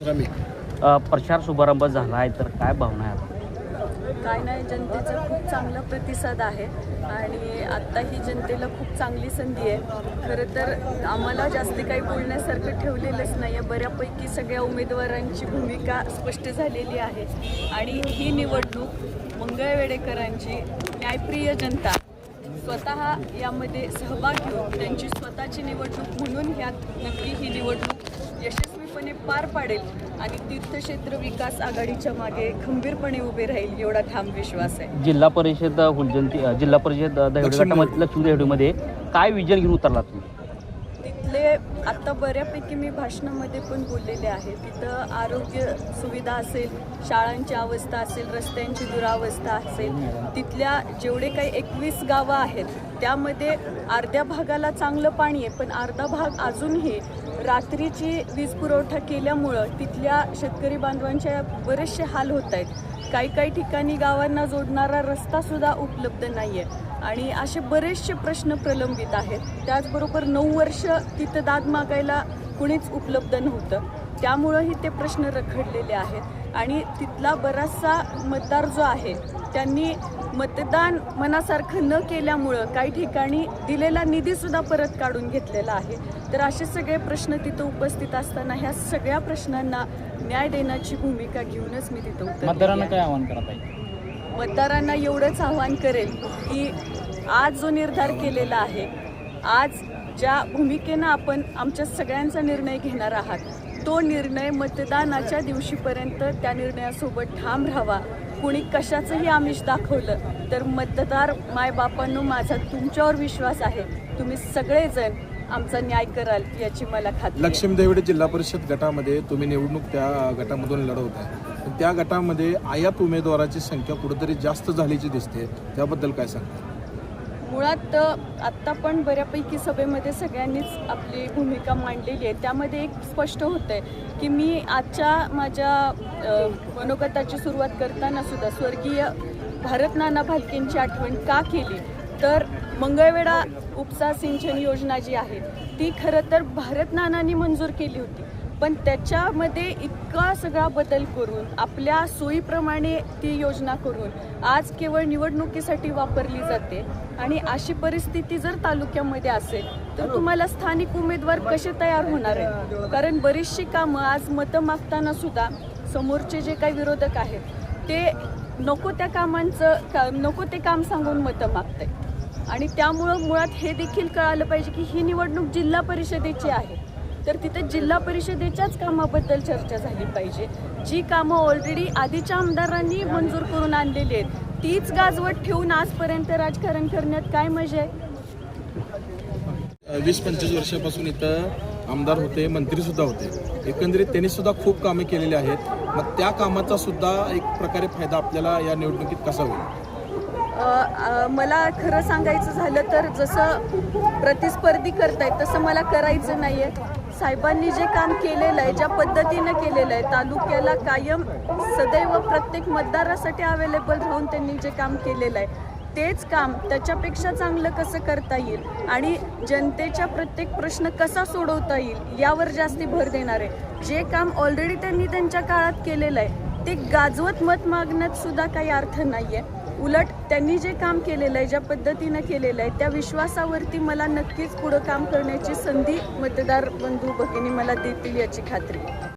प्रचार शुभारंभ झाला आहे तर काय भावना आहे? काय नाही जनतेचा खूप चांगला प्रतिसाद आहे आणि आत्ता ही जनतेला खूप चांगली संधी आहे. खरं तर आम्हाला जास्ती काही बोलण्यासारखं ठेवलेलंच नाही आहे. बऱ्यापैकी सगळ्या उमेदवारांची भूमिका स्पष्ट झालेली आहे. आणि ही निवडणूक मंगळवेडेकरांची न्यायप्रिय जनता स्वतः यामध्ये सहभाग घेऊन त्यांची स्वतःची निवडणूक म्हणून ह्यात नक्की ही निवडणूक यशस्वीपणे पार पाडेल आणि तीर्थक्षेत्र विकास आघाडीच्या मागे खंबीरपणे उभे राहील एवढा ठाम विश्वास आहे. जिल्हा परिषद हुलजंती जिल्हा परिषद दहिवडी लक्ष्मी गटामध्ये लक्ष्मी दहिवडीमध्ये काय विजन घेऊन उतरला तुम्ही? तिथले आत्ता बऱ्यापैकी मी भाषणामध्ये पण बोललेले आहे. तिथं आरोग्य सुविधा असेल शाळांची अवस्था असेल रस्त्यांची दुरावस्था असेल तिथल्या जेवढे काही एकवीस गावं आहेत त्यामध्ये अर्ध्या भागाला चांगलं पाणी आहे पण अर्धा भाग अजूनही रात्रीची वीज पुरवठा केल्यामुळं तिथल्या शेतकरी बांधवांच्या बरेचसे हाल होत आहेत. काही काही ठिकाणी गावांना जोडणारा रस्ता सुद्धा उपलब्ध नाही आहे आणि असे बरेचसे प्रश्न प्रलंबित आहेत. त्याचबरोबर नऊ वर्ष तिथं दाद मागायला कुणीच उपलब्ध नव्हतं. त्यामुळंही ते प्रश्न रखडलेले आहेत. आणि तिथला बराचसा मतदार जो आहे त्यांनी मतदान मनासारखं न केल्यामुळं काही ठिकाणी दिलेला निधीसुद्धा परत काढून घेतलेला आहे. तर असे सगळे प्रश्न तिथं उपस्थित असताना ह्या सगळ्या प्रश्नांना न्याय देण्याची भूमिका घेऊनच मी तिथं उतरलेली आहे. आवाहन करत आहे मतदारांना एवढंच आव्हान करेल की आज जो निर्धार केलेला आहे आज ज्या भूमिकेनं आपण आमच्या सगळ्यांचा निर्णय घेणार आहात तो निर्णय मतदानाच्या दिवशीपर्यंत त्या निर्णयासोबत ठाम राहावा. कुणी कशाचंही आमिष दाखवलं तर मतदार मायबापांनो माझा तुमच्यावर विश्वास आहे. तुम्ही सगळेजण आमचा न्याय कराल याची मला खात्री आहे. लक्ष्मी देवडे जिल्हा परिषद गटामध्ये तुम्ही निवडणूक त्या गटामधून लढवत आहे. पण त्या गटामध्ये आयात उमेदवाराची संख्या कुठेतरी जास्त झाल्याची दिसते. त्याबद्दल काय सांगता? मुळात अ, आत्ता पण बऱ्यापैकी सभेमध्ये सगळ्यांनीच आपली भूमिका मांडलेली आहे. त्यामध्ये एक स्पष्ट होतं आहे की मी आजच्या माझ्या अ, मनोगताची सुरुवात करताना सुद्धा स्वर्गीय भारत नाना भालकेंची आठवण का केली? तर मंगळवेढा उपसा सिंचन योजना जी आहे ती खरं तर भारत नानांनी मंजूर केली होती. पण त्याच्यामध्ये इतका सगळा बदल करून आपल्या सोयीप्रमाणे ती योजना करून आज केवळ निवडणुकीसाठी वापरली जाते. आणि अशी परिस्थिती जर तालुक्यामध्ये असेल तर तुम्हाला स्थानिक उमेदवार कसे तयार होणार आहेत? कारण बरीचशी कामं आज मतं मागताना सुद्धा समोरचे जे काही विरोधक आहेत ते नको त्या कामांचं का नको ते काम सांगून मतं मागत आणि त्यामुळं मुळात हे देखील कळालं पाहिजे की ही निवडणूक जिल्हा परिषदेची आहे. तर तिथे जिल्हा परिषदेच्याच कामाबद्दल चर्चा झाली पाहिजे. जी कामं ऑलरेडी आधीच्या आमदारांनी मंजूर करून आणलेली आहेत तीच गाजवट ठेवून आजपर्यंत राजकारण करण्यात काय मजा आहे? वीस पंचवीस वर्षापासून इथं आमदार होते मंत्रीसुद्धा होते. एकंदरीत त्यांनी सुद्धा खूप कामे केलेली आहेत. मग त्या कामाचा सुद्धा एक प्रकारे फायदा आपल्याला या निवडणुकीत कसा होईल? मला खरं सांगायचं झालं तर जसं प्रतिस्पर्धी करतायत तसं मला करायचं नाही आहे साहेबांनी जे काम केलेलं आहे ज्या पद्धतीनं केलेलं आहे तालुक्याला कायम सदैव प्रत्येक मतदारासाठी अवेलेबल राहून त्यांनी जे काम केलेलं आहे तेच काम त्याच्यापेक्षा चांगलं कसं करता येईल? आणि जनतेच्या प्रत्येक प्रश्न कसा सोडवता येईल यावर जास्ती भर देणार आहे. जे काम ऑलरेडी त्यांनी त्यांच्या काळात केलेलं आहे ते गाजवत मत मागण्यात सुद्धा काही अर्थ नाही आहे उलट त्यांनी जे काम केलेलं आहे ज्या पद्धतीनं केलेलं आहे त्या विश्वासावरती मला नक्कीच पुढं काम करण्याची संधी मतदार बंधू भगिनी मला देतील याची खात्री.